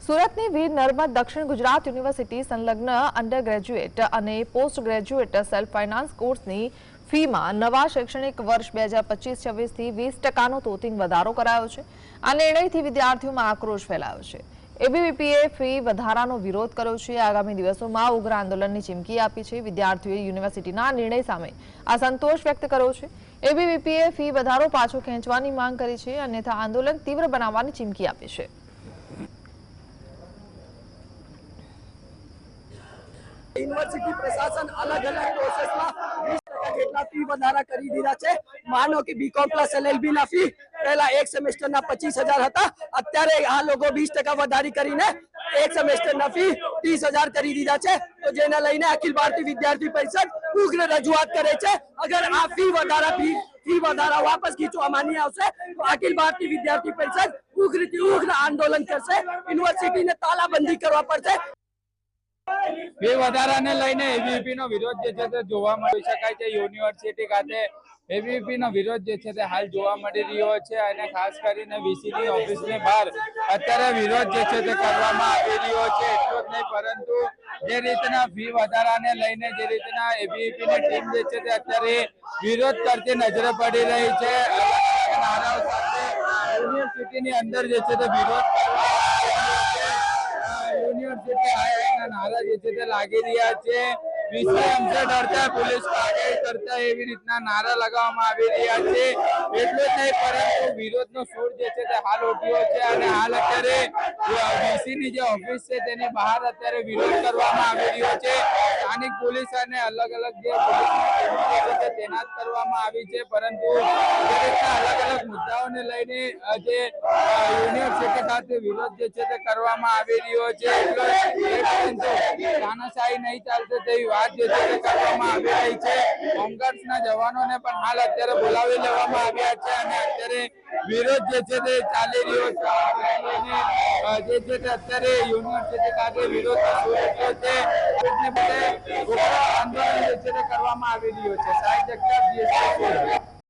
સુરતની વીર નર્મદ દક્ષિણ ગુજરાત યુનિવર્સિટી સંલગ્ન under graduate અને પોસ્ટ ગ્રેજ્યુએટ સેલ્ફ ફાઇનાન્સ કોર્સની ફીમાં નવા શૈક્ષણિક વર્ષ બે હજાર પચીસ છવ્વીસથી વીસ ટકાનો તોતિંગ વધારો કરાયો છે. આ નિર્ણયથી વિદ્યાર્થીઓમાં આક્રોશ ફેલાયો છે. એબીવીપીએ ફી વધારાનો વિરોધ કર્યો છે. આગામી દિવસોમાં ઉગ્ર આંદોલનની ચીમકી આપી છે. વિદ્યાર્થીઓએ યુનિવર્સિટીના નિર્ણય સામે અસંતોષ વ્યક્ત કર્યો છે. એબીવીપીએ ફી વધારો પાછો ખેંચવાની માંગ કરી છે. અન્યથા આંદોલન તીવ્ર બનાવવાની ચીમકી આપી છે. યુનિવર્સિટી પ્રશાસન અલગ અલગ પ્રોસેસમાં લઈને અખિલ ભારતીય વિદ્યાર્થી પરિષદ ઉગ્ર રજૂઆત કરે છે, અગર આ ફી વધારા ફી ફી વધારા વાપસ ખીચવામાં નહીં આવશે, તો અખિલ ભારતીય વિદ્યાર્થી પરિષદ ઉગ્રથી ઉગ્ર આંદોલન કરશે. યુનિવર્સિટીને તાલાબંધી કરવા પડશે. ફી વધારાને લઈને એબીવીપી નો વિરોધ જે છે તે જોવા મળી શકાય છે. યુનિવર્સિટી ખાતે એબીવીપી નો વિરોધ જે છે તે હાલ જોવા મળી રહ્યો છે અને ખાસ કરીને વીસી ઓફિસની બહાર અત્યારે વિરોધ જે છે તે કરવામાં આવી રહ્યો છે. એટલું જ નહીં, પરંતુ જે રીતના ફી વધારાને લઈને જે રીતના એબીવીપી ની ટીમ જે છે તે અત્યારે વિરોધ કરતી નજરે પડી રહી છે. યુનિવર્સિટી ની અંદર જે છે તે વિરોધ યુનિવર્સિટી વિરોધ કરવામાં આવી રહ્યો છે. સ્થાનિક પોલીસ અને અલગ અલગ જે પોલીસ કરવામાં આવી છે, પરંતુ અલગ અલગ મુદ્દાઓને લઈને જે યુનિવર્સિટી સાથે વિરોધ જે છે તે કરવામાં આવી રહ્યો છે. પરંતુ નહીં ચાલશે તેવી વાત જે કરવામાં આવી રહી છે. કોંગ્રેસના જવાનોને પણ હાલ અત્યારે બોલાવી લેવામાં આવ્યા છે અને અત્યારે વિરોધ જે છે તે ચાલી રહ્યો છે. જે છે તે અત્યારે યુનિવર્સિટી ખાતે વિરોધ રહ્યો છે. આંદોલન જે છે તે કરવામાં આવી રહ્યો છે. સાહિત્ય